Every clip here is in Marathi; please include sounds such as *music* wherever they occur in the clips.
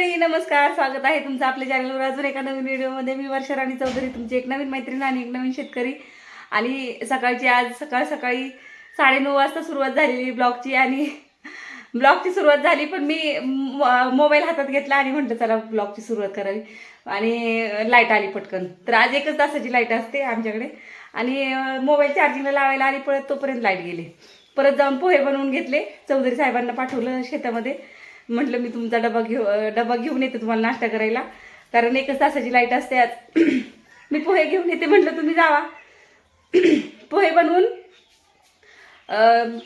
मंडळी नमस्कार स्वागत आहे तुमचं आपल्या चॅनलवर अजून एका नवीन व्हिडिओमध्ये मी वर्षा राणी चौधरी तुमची एक नवीन मैत्रीण आणि एक नवीन शेतकरी. आणि सकाळची आज सकाळ सकाळी साडेनऊ वाजता सुरुवात झालेली ब्लॉगची. आणि ब्लॉगची सुरुवात झाली पण मी मोबाईल हातात घेतला आणि म्हटलं चला ब्लॉगची सुरुवात करावी. आणि लाइट आली पटकन. तर आज एकच तासाची लाइट असते आमच्याकडे. आणि मोबाईल चार्जिंगला लावायला आली परत तोपर्यंत लाइट गेली. परत जाऊन पोहे बनवून घेतले. चौधरी साहेबांना पाठवलं शेतामध्ये. म्हटलं मी तुमचा डबा घेऊ डबा घेऊन येते तुम्हाला नाश्ता करायला. कारण एकच तासाची लाइट असते आज. मी पोहे घेऊन येते म्हटलं तुम्ही जावा. पोहे बनवून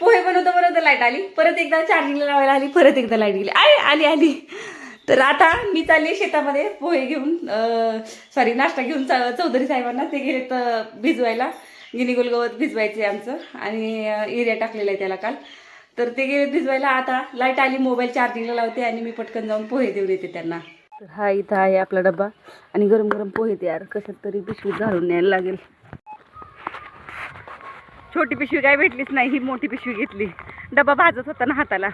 पोहे बनवता बनवता लाइट आली. परत एकदा चार्जिंगला लावायला आली परत एकदा लाइट गेली. आय आली आली. तर आता मी चालले शेतामध्ये पोहे घेऊन सॉरी नाश्ता घेऊन चौधरी साहेबांना. ते गेले तर भिजवायला. गिनीगोल गवत भिजवायचे आमचं. आणि एरिया टाकलेला आहे त्याला काल. तर ते गेले भिजवायला. आता लाइट आली मोबाईल चार्जिंगला लावते आणि मी पटकन जाऊन पोहे देऊन येते त्यांना. तर हा इथं आहे आपला डब्बा. आणि गरम गरम पोहे तयार कशात तरी पिशवी घालून न्यायला लागेल. छोटी पिशवी काय भेटलीच नाही ही मोठी पिशवी घेतली. डबा भाजत होता ना हाताला.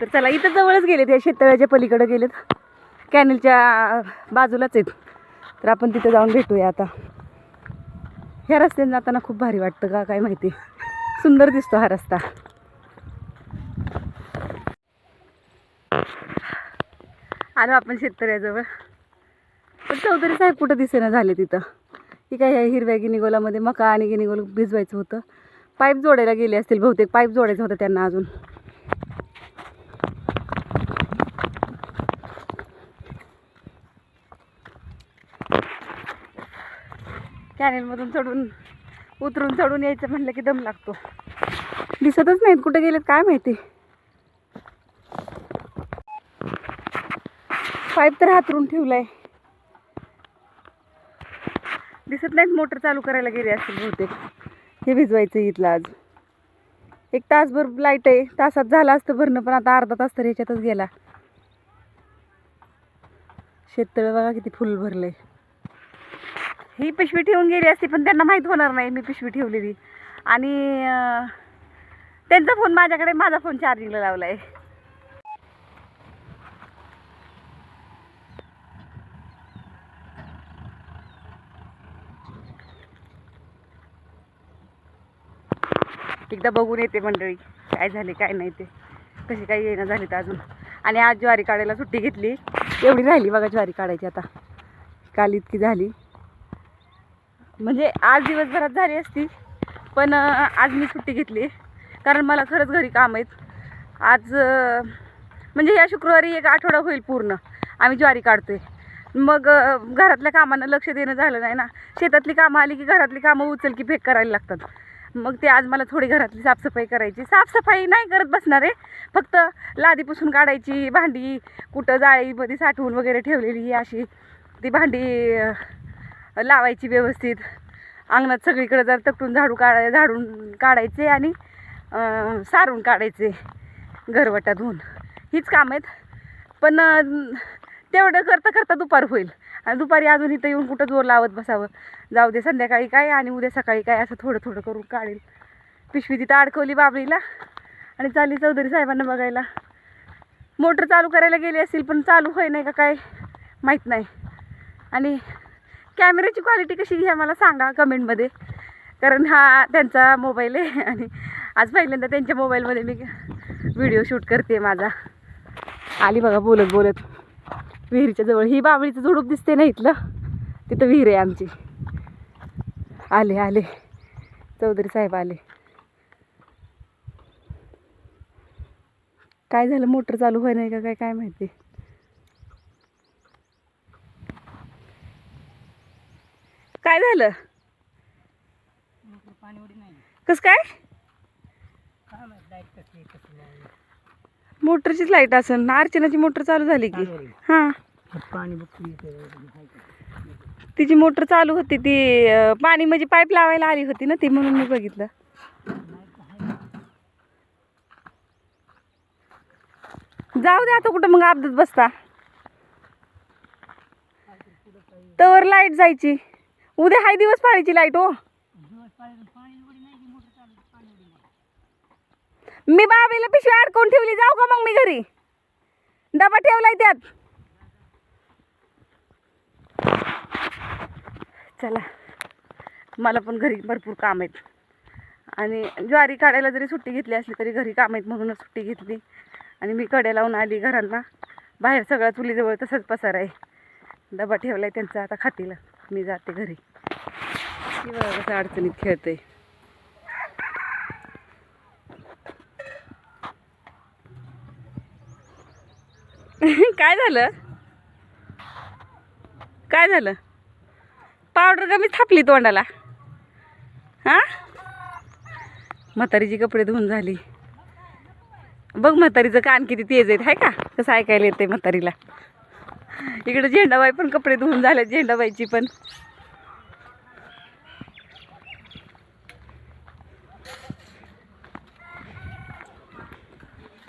तर चला इथं जवळच गेलेत या शेततळ्याच्या पलीकडे गेलेत. कॅनलच्या बाजूलाच आहेत. तर आपण तिथं जाऊन भेटूया आता. ह्या रस्त्याने जाताना खूप भारी वाटतं का काय माहिती. सुंदर दिसतो हा रस्ता. आलो आपण शेतकऱ्याजवळ पण चौधरी साहेब कुठं दिसेना झाले तिथं. ही काय ह्या हिरव्या गिनिगोलामध्ये मका आणि गिनिगोल भिजवायचं होतं. पाईप जोडायला गेले असतील बहुतेक. पाईप जोडायचं होतं त्यांना अजून. कॅनेलमधून चढून उतरून चढून यायचं म्हणलं की दम लागतो. दिसतच नाहीत कुठे गेलेत काय माहिती. पाईप तर हातरून ठेवलाय. दिसत नाहीत मोटर चालू करायला गेली असेल बहुतेक. हे भिजवायचं इथलं आज. एक तासभर लाइट आहे. तासात झालं असतं भरणं पण आता अर्धा तास तर ह्याच्यातच गेला. शेततळ बघा किती फुल भरलंय. ही पिशवी ठेवून गेली असती पण त्यांना माहीत होणार नाही मी पिशवी ठेवलेली. आणि त्यांचा फोन माझ्याकडे माझा फोन चार्जिंगला लावला आहे एकदा बघून येते मंडळी. काय झाले काय नाही ते. कशी काही येणं झाले तर अजून. आणि आज ज्वारी काढायला सुट्टी घेतली. एवढी राहिली बघा ज्वारी काढायची आता. काल इतकी झाली. म्हणजे आज दिवसभरात झाली असती पण आज मी सुट्टी घेतली. कारण मला खरंच घरी काम आहेत. आज म्हणजे या शुक्रवारी एक आठवडा होईल पूर्ण. आम्ही ज्वारी काढतोय. मग घरातल्या कामांना लक्ष देणं झालं नाही ना. शेतातली कामं आली की घरातली कामं उचल की फेक करायला लागतात. मग ते आज मला थोडी घरातली साफसफाई करायची. साफसफाई नाही करत बसणार. आहे फक्त लादी पुसून काढायची भांडी कुठं जाळीमध्ये साठवून वगैरे ठेवलेली अशी. ती भांडी लावायची व्यवस्थित. अंगणात सगळीकडे जर तपटून झाडू काढाय झाडून काढायचे आणि सारून काढायचे घरवटा धुवून हीच काम आहेत. पण तेवढं करता करता दुपार होईल. आणि दुपारी अजून इथं येऊन कुठं जोर लावत बसावं? जाऊ दे संध्याकाळी काय आणि उद्या सकाळी काय असं थोडं थोडं करून काढेल. पिशवी तिथं अडकवली बाबळीला आणि चालली चौधरी साहेबांना बघायला. मोटर चालू करायला गेली असतील पण चालू होय नाही का काय माहीत नाही. आणि कॅमेऱ्याची क्वालिटी कशी घ्या मला सांगा कमेंटमध्ये. कारण हा त्यांचा मोबाईल आहे आणि आज पहिल्यांदा त्यांच्या मोबाईलमध्ये मी व्हिडिओ शूट करते माझा. आली बघा बोलत बोलत. विहिरीच्या जवळ. ही बाबळीचं झुडूप दिसते ना इथलं? तिथं विहीर आहे आमची. आले आले. चौधरी साहेब आले. काय झालं? मोटर चालू होय नाही का? काय काय माहिती? काय झालं? कस काय? मोटरचीच लाइट असेल अर्चनाची मोटर चालू झाली की. हां. पाणी तिची मोटर चालू होती ती पाणी म्हणजे पाईप लावायला आली होती ना ती म्हणून मी बघितलं. जाऊ दे आता कुठं मग अपदात बसता. तर लाइट जायची. उद्या हाय दिवस पाळीची लाइट हो. मी बाबीला पिशवी अडकवून ठेवली जाऊ का मग मी घरी? डबा ठेवलाय त्यात. चला मला पण घरी भरपूर काम आहेत. आणि ज्वारी काढायला जरी सुट्टी घेतली असली तरी घरी काम आहेत म्हणूनच सुट्टी घेतली. आणि मी कडे लावून आली घरांना. बाहेर सगळं चुलीजवळ तसंच पसार आहे. डबा ठेवला आहे त्यांचा आता खातील. मी जाते घरी. कसं अडचणीत खेळते. *laughs* काय झालं? काय झालं? पावडर कमी थापली तोंडाला. हा? म्हातारीची कपडे धुवून झाली. बघ म्हातारीचं कान किती तेज आहेत हाय का? कसं ऐकायला येते म्हातारीला. इकडे झेंडाबाई पण कपडे धुवून झाले झेंडाबाईची पण.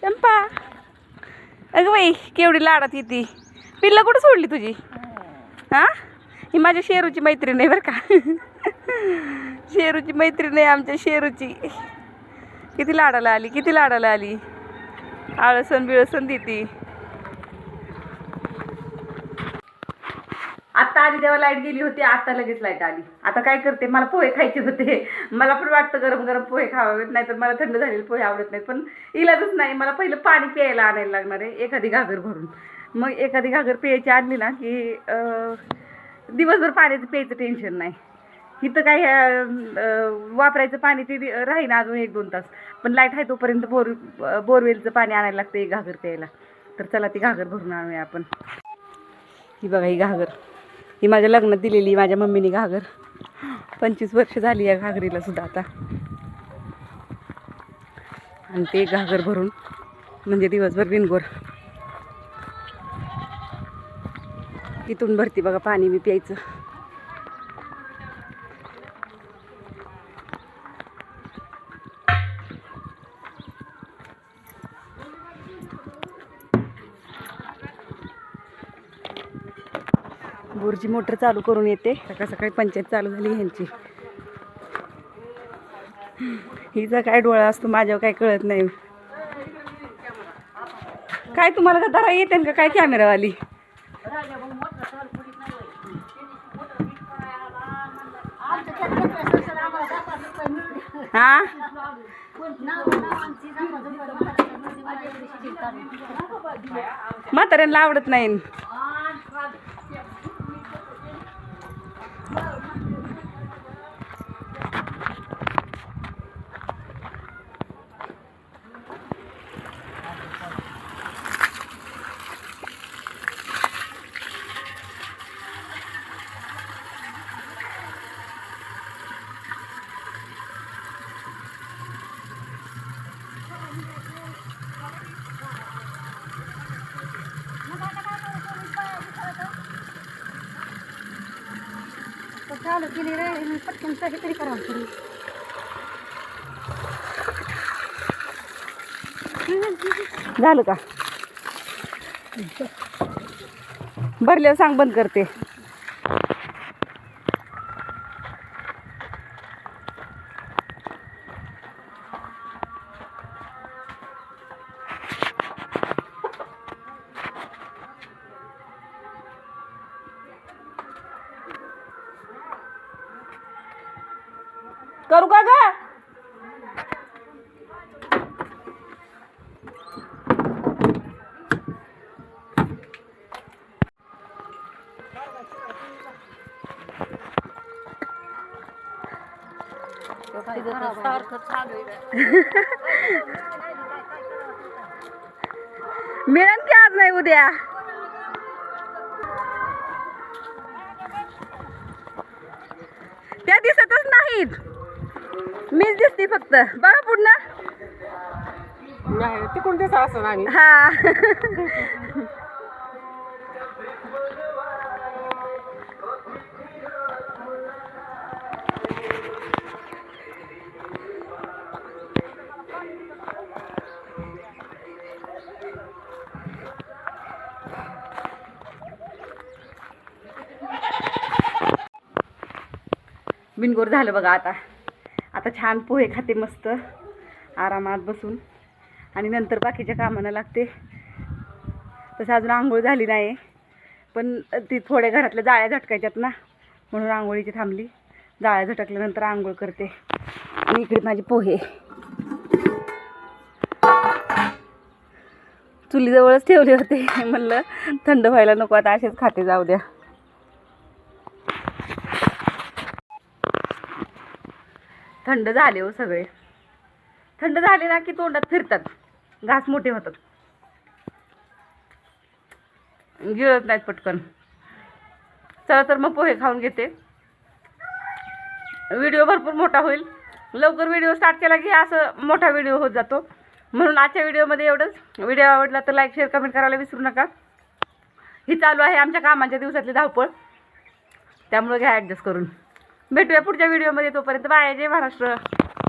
चंपा! अगं बाई केवढी लाडात येते. पिल्ला कुठं सोडली तुझी? हा. ही? माझ्या शेरूची मैत्रीण आहे बरं का. शेरूची मैत्रीण आहे आमच्या शेरूची. किती लाडाला आली किती लाडाला आली. आळसन बिळसन देती. आधी आली तेव्हा लाइट गेली होती आता लगेच लाइट आली. आता काय करते? मला पोहे खायचे होते. मला पण वाटतं गरम गरम पोहे खावावेत नाही तर मला थंड झालेले पोहे आवडत नाहीत. पण इलाजच नाही. मला पहिलं पाणी प्यायला आणायला लागणार आहे एखादी घागर भरून. मग एखादी घागर प्यायची आणली ना की दिवसभर पाण्याचं प्यायचं टेन्शन नाही. इथं काही वापरायचं पाणी ते राहीन अजून एक दोन तास. पण लाइट आहे तोपर्यंत बोर बोरवेलचं पाणी आणायला लागतं एक घागर प्यायला. तर चला ती घागर भरून आणूया आपण. ही बघा ही घागर. ही माझ्या लग्नात दिलेली माझ्या मम्मीने घागर. पंचवीस वर्ष झाली या घागरीला सुद्धा आता. आणि ते घागर भरून म्हणजे दिवसभर बिनगोर इथून भरती बघा पाणी मी प्यायचं. बोरची मोटर चालू करून येते. सकाळ सकाळी पंचायत चालू झाली ह्यांची. हिचा काय डोळा असतो माझ्यावर काय कळत नाही. काय तुम्हाला का धरा येते का काय कॅमेरावाली हा? म्हाताऱ्यांना आवडत नाही. गेली रे मी पटकन काहीतरी करावं तरी झालं का? भरल्यावर सांग बंद करते. करू का ग? मिळन की आज नाही उद्या. त्या दिसतच नाहीत. मीच दिसते फक्त. बघा पुढनं नाही तिकडून तेच असं आम्ही हा. बिनगोर झालं बघा आता. आता छान पोहे खाते मस्त आरामात बसून. आणि नंतर बाकीच्या कामाला लागते. तसं अजून आंघोळ झाली नाही पण ती थोड्या घरातल्या जाळ्या झटकायच्यात ना म्हणून आंघोळीची थांबली. जाळ्या झटकल्यानंतर आंघोळ करते. आणि इकडे माझे पोहे. चुलीजवळच ठेवले होते. म्हणलं थंड व्हायला नको आता असेच खाते जाऊ द्या. थंड झाले हो सगळे. थंड झाले ना की तोंडात फिरतात. घास मोठे होतात. गिळत नाहीत पटकन. चला तर मग पोहे खाऊन घेते. व्हिडिओ भरपूर मोठा होईल. लवकर व्हिडिओ स्टार्ट केला की असं मोठा व्हिडिओ होत जातो. म्हणून आजच्या व्हिडिओमध्ये एवढंच. व्हिडिओ आवडला तर लाईक शेअर कमेंट करायला विसरू नका. ही चालू आहे आमच्या कामांच्या दिवसातली धावपळ. त्यामुळे घ्या ॲडजस्ट करून. भेटूया पुढच्या व्हिडिओमध्ये तोपर्यंत. बाय जय महाराष्ट्र.